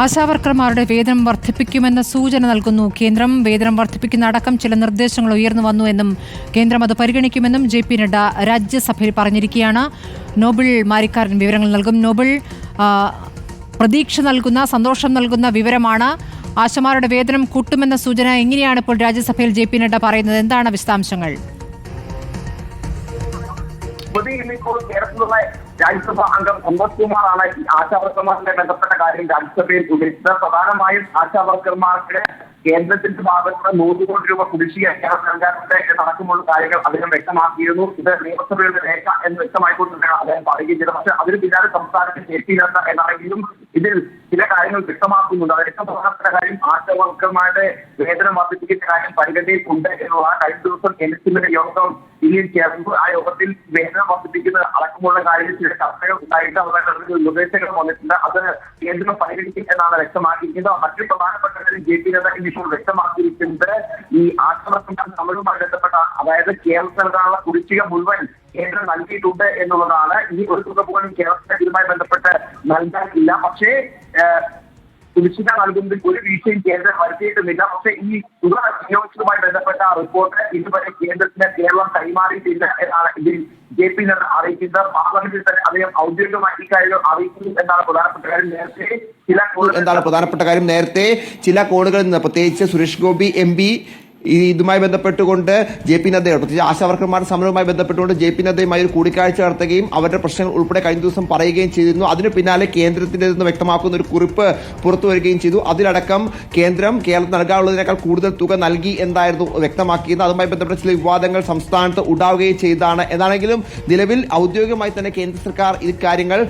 ആശാവർക്കർമാരുടെ വേതനം വർദ്ധിപ്പിക്കുമെന്ന സൂചന നൽകുന്നു കേന്ദ്രം. വേതനം വർദ്ധിപ്പിക്കുന്ന അടക്കം ചില നിർദ്ദേശങ്ങൾ ഉയർന്നു വന്നു എന്നും കേന്ദ്രം അത് പരിഗണിക്കുമെന്നും ജെ പി നഡ്ഡ രാജ്യസഭയിൽ പറഞ്ഞിരിക്കുകയാണ്. നോബിൾ മാരിക്കാരൻ വിവരങ്ങൾ നൽകും. നോബിൾ പ്രതീക്ഷ നൽകുന്ന സന്തോഷം നൽകുന്ന വിവരമാണ് ആശമാരുടെ വേതനം കൂട്ടുമെന്ന സൂചന. എങ്ങനെയാണ് ഇപ്പോൾ രാജ്യസഭയിൽ ജെ പി നഡ്ഡ പറയുന്നത്. എന്താണ് വിശദാംശങ്ങൾ? ഇന്നിപ്പോൾ കേരളത്തിലുള്ള രാജ്യസഭാ അംഗം സന്തോഷ് കുമാറാണ് ഈ ആശാവർക്കർമാരുടെ ബന്ധപ്പെട്ട കാര്യം രാജ്യസഭയിൽ ഉന്നയിച്ചത്. പ്രധാനമായും ആശാവർക്കർമാർക്ക് കേന്ദ്രത്തിന്റെ ഭാഗത്ത് നൂറ് കോടി രൂപ കുടിശ്ശിക കേരള സർക്കാരിന്റെ നടക്കുമുള്ള കാര്യങ്ങൾ അദ്ദേഹം വ്യക്തമാക്കിയിരുന്നു. ഇത് നിയമസഭയുടെ രേഖ എന്ന് വ്യക്തമായിക്കൊണ്ടിരിക്കുകയാണ് അദ്ദേഹം പറയുകയും ചെയ്തത്. പക്ഷേ അതിന് പിന്നാലെ സംസ്ഥാനത്ത് എത്തിയില്ല എന്നാണെങ്കിലും ഇതിൽ ചില കാര്യങ്ങൾ വ്യക്തമാക്കുന്നുണ്ട്. അത് വ്യക്തമാക്കുന്ന കാര്യം ആശാവർക്കർമാരുടെ വേതനം വർദ്ധിപ്പിക്കുന്ന കാര്യം പരിഗണനയിൽ ഉണ്ട് എന്നുള്ള കഴിഞ്ഞ ദിവസം എൻ എസ് എമ്മിന്റെ യോഗം ഇന്ത്യയിൽ ചേർന്നു. ആ യോഗത്തിൽ വേതനം വർദ്ധിപ്പിക്കുന്ന അടക്കമുള്ള കാര്യത്തിൽ ചില ചർച്ചകൾ ഉണ്ടായിട്ട് അവരുടെ നിർദ്ദേശങ്ങൾ വന്നിട്ടുണ്ട്. അത് കേന്ദ്രം പരിഗണിക്കും എന്നാണ് വ്യക്തമാക്കിയിരിക്കുന്നത്. മറ്റു പ്രധാനപ്പെട്ട കാര്യം ജെ പി നദ്ദ ഇന്നിപ്പോൾ വ്യക്തമാക്കിയിരിക്കുന്നത് ഈ ആശ്രമത്തിന്റെ തമിഴുമായി ബന്ധപ്പെട്ട അതായത് കേരളത്തിലുള്ള കുടിശ്ശിക മുഴുവൻ കേന്ദ്രം നൽകിയിട്ടുണ്ട് എന്നുള്ളതാണ്. ഈ ഒരു തുക പോലും കേരളത്തിന്റെ ഇതുമായി ബന്ധപ്പെട്ട് നൽകാനില്ല പക്ഷേ കുടിശ്ശിക നൽകുന്നതിൽ ഒരു വീഴ്ചയും കേന്ദ്രം വരുത്തിയിട്ടുമില്ല പക്ഷേ ഈ തുക വിനിയോഗിച്ചതുമായി ബന്ധപ്പെട്ട റിപ്പോർട്ട് ഇതുവരെ കേന്ദ്രത്തിന് കേരളം കൈമാറിയിട്ടില്ല എന്നാണ് ഇതിൽ ജെ പി നദ്ദ അറിയിക്കുന്നത്. പാർലമെന്റിൽ തന്നെ അദ്ദേഹം ഔദ്യോഗികമായി ഇക്കാര്യം അറിയിക്കുന്നു എന്നാണ് പ്രധാനപ്പെട്ട കാര്യം. നേരത്തെ ചില എന്താണ് പ്രധാനപ്പെട്ട കാര്യം? നേരത്തെ ചില കോണുകളിൽ നിന്ന് പ്രത്യേകിച്ച് സുരേഷ് ഗോപി എം പി ഈ ഇതുമായി ബന്ധപ്പെട്ടുകൊണ്ട് ജെ പി നദ്ദയോട് പ്രത്യേകിച്ച് ആശാവർക്കർമാരുടെ സമരവുമായി ബന്ധപ്പെട്ടുകൊണ്ട് ജെ പി നദ്ദയുമായി ഒരു കൂടിക്കാഴ്ച നടത്തുകയും അവരുടെ പ്രശ്നങ്ങൾ ഉൾപ്പെടെ കഴിഞ്ഞ ദിവസം പറയുകയും ചെയ്തിരുന്നു. അതിന് പിന്നാലെ കേന്ദ്രത്തിന്റെ നിന്ന് വ്യക്തമാക്കുന്ന ഒരു കുറിപ്പ് പുറത്തു വരികയും ചെയ്തു. അതിലടക്കം കേന്ദ്രം കേരളത്തിൽ നൽകാനുള്ളതിനേക്കാൾ കൂടുതൽ തുക നൽകി എന്തായിരുന്നു വ്യക്തമാക്കിയത് അതുമായി ബന്ധപ്പെട്ട ചില വിവാദങ്ങൾ സംസ്ഥാനത്ത് ഉണ്ടാവുകയും ചെയ്താണ് എന്നാണെങ്കിലും നിലവിൽ ഔദ്യോഗികമായി തന്നെ കേന്ദ്ര സർക്കാർ ഇക്കാര്യങ്ങൾ കാര്യങ്ങൾ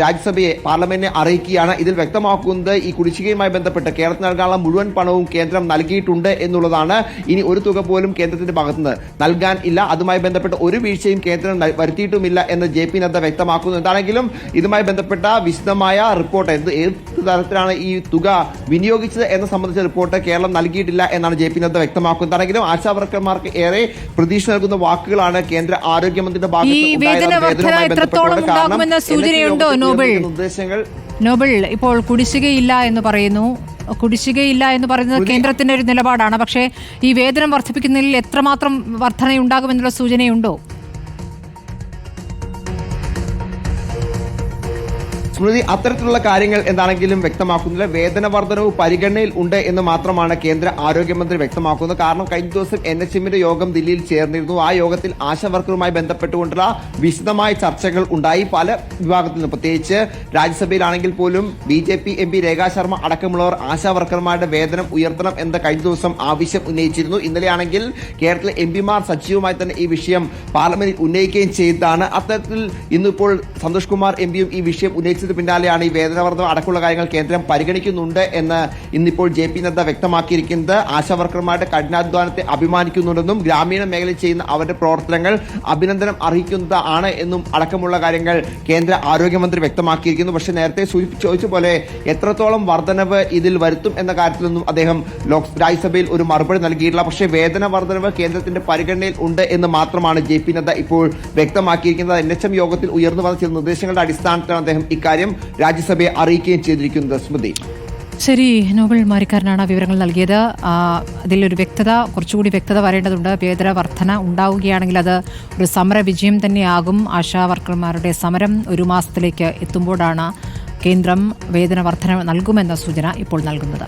രാജ്യസഭയെ പാർലമെന്റിനെ അറിയിക്കുകയാണ്. ഇതിൽ വ്യക്തമാക്കുന്നത് ഈ കുടിശ്ശികയുമായി ബന്ധപ്പെട്ട് കേരളത്തിൽ നൽകാനുള്ള മുഴുവൻ പണവും കേന്ദ്രം നൽകിയിട്ടുണ്ട് എന്നുള്ളതാണ് ഇനി ഒരു തുക പോലും കേന്ദ്രത്തിന്റെ ഭാഗത്തുനിന്ന് നൽകാൻ ഇല്ല. അതുമായി ബന്ധപ്പെട്ട് ഒരു വീഴ്ചയും കേന്ദ്രം വരുത്തിയിട്ടുമില്ല എന്ന് ജെ പി നദ്ദ വ്യക്തമാക്കുന്നു. എന്താണെങ്കിലും ഇതുമായി ബന്ധപ്പെട്ട വിശദമായ റിപ്പോർട്ട് എന്ത് ഏത് തരത്തിലാണ് ഈ തുക വിനിയോഗിച്ചത് എന്ന സംബന്ധിച്ച റിപ്പോർട്ട് കേരളം നൽകിയിട്ടില്ല എന്നാണ് ജെ പി നദ്ദ വ്യക്തമാക്കുന്നത്. എന്താണെങ്കിലും ആശാ വർക്കർമാർക്ക് ഏറെ പ്രതീക്ഷ നൽകുന്ന വാക്കുകളാണ് കേന്ദ്ര ആരോഗ്യമന്ത്രിയുടെ ഭാഗത്ത് നിർദ്ദേശങ്ങൾ നോബിൾ ഇപ്പോൾ കുടിശ്ശികയില്ല എന്ന് പറയുന്നു. കുടിശ്ശികയില്ല എന്ന് പറയുന്നത് കേന്ദ്രത്തിന്റെ ഒരു നിലപാടാണ്. പക്ഷേ ഈ വേതനം വർദ്ധിപ്പിക്കുന്നതിൽ എത്രമാത്രം വർധനയുണ്ടാകുമെന്നുള്ള സൂചനയുണ്ടോ? സ്മൃതി അത്തരത്തിലുള്ള കാര്യങ്ങൾ എന്താണെങ്കിലും വ്യക്തമാക്കുന്നില്ല. വേതന വർധനവ് പരിഗണനയിൽ ഉണ്ട് എന്ന് മാത്രമാണ് കേന്ദ്ര ആരോഗ്യമന്ത്രി വ്യക്തമാക്കുന്നത്. കാരണം കഴിഞ്ഞ ദിവസം എൻ എച്ച് എമ്മിന്റെ യോഗം ദില്ലിയിൽ ചേർന്നിരുന്നു. ആ യോഗത്തിൽ ആശാ വർക്കറുമായി ബന്ധപ്പെട്ടുകൊണ്ടുള്ള വിശദമായ ചർച്ചകൾ ഉണ്ടായി. പല വിഭാഗത്തിൽ നിന്ന് പ്രത്യേകിച്ച് രാജ്യസഭയിലാണെങ്കിൽ പോലും B J P M P Rekha Sharma അടക്കമുള്ളവർ ആശാ വർക്കർമാരുടെ വേതനം ഉയർത്തണം എന്ന കഴിഞ്ഞ ദിവസം ആവശ്യം ഉന്നയിച്ചിരുന്നു. ഇന്നലെയാണെങ്കിൽ കേരളത്തിലെ എം പിമാർ സജീവമായി തന്നെ ഈ വിഷയം പാർലമെന്റിൽ ഉന്നയിക്കുകയും ചെയ്തതാണ്. അത്തരത്തിൽ ഇന്നിപ്പോൾ സന്തോഷ് കുമാർ എം പിയും ഈ വിഷയം ഉന്നയിച്ചത് പിന്നാലെയാണ് ഈ വേതനവർദ്ധം അടക്കമുള്ള കാര്യങ്ങൾ കേന്ദ്രം പരിഗണിക്കുന്നുണ്ട് എന്ന് ഇന്നിപ്പോൾ ജെ പി നദ്ദ വ്യക്തമാക്കിയിരിക്കുന്നത്. ആശാവർക്കർമാരുടെ കഠിനാധ്വാനത്തെ അഭിമാനിക്കുന്നുണ്ടെന്നും ഗ്രാമീണ മേഖലയിൽ ചെയ്യുന്ന അവരുടെ പ്രവർത്തനങ്ങൾ അഭിനന്ദനം അർഹിക്കുന്നതാണ് എന്നും അടക്കമുള്ള കാര്യങ്ങൾ കേന്ദ്ര ആരോഗ്യമന്ത്രി വ്യക്തമാക്കിയിരിക്കുന്നു. പക്ഷേ നേരത്തെ സൂചിപ്പിച്ച പോലെ എത്രത്തോളം വർധനവ് ഇതിൽ വരുത്തും എന്ന കാര്യത്തിലൊന്നും അദ്ദേഹം ലോക് രാജ്യസഭയിൽ ഒരു മറുപടി നൽകിയിട്ടില്ല. പക്ഷേ വേതന വർധനവ് കേന്ദ്രത്തിന്റെ പരിഗണനയിൽ ഉണ്ട് എന്ന് മാത്രമാണ് ജെ പി നദ്ദ ഇപ്പോൾ വ്യക്തമാക്കിയിരിക്കുന്നത്. എൻ എച്ച് എം യോഗത്തിൽ ഉയർന്നു വന്ന ചില നിർദ്ദേശങ്ങളുടെ അടിസ്ഥാനത്തിലാണ് അദ്ദേഹം ഇക്കാര്യം രാജ്യസഭയെ അറിയിക്കുകയും ചെയ്തിരിക്കുന്നത് സ്മൃതി. ശരി നോബൽ മാരിക്കാരനാണ് വിവരങ്ങൾ നൽകിയത്. അതിലൊരു വ്യക്തത കുറച്ചുകൂടി വ്യക്തത വരേണ്ടതുണ്ട്. വേതന വർധന ഉണ്ടാവുകയാണെങ്കിൽ അത് ഒരു സമര വിജയം തന്നെയാകും. ആശാ വർക്കർമാരുടെ സമരം ഒരു മാസത്തിലേക്ക് എത്തുമ്പോഴാണ് കേന്ദ്രം വേതന വർധന നൽകുമെന്ന സൂചന ഇപ്പോൾ നൽകുന്നത്.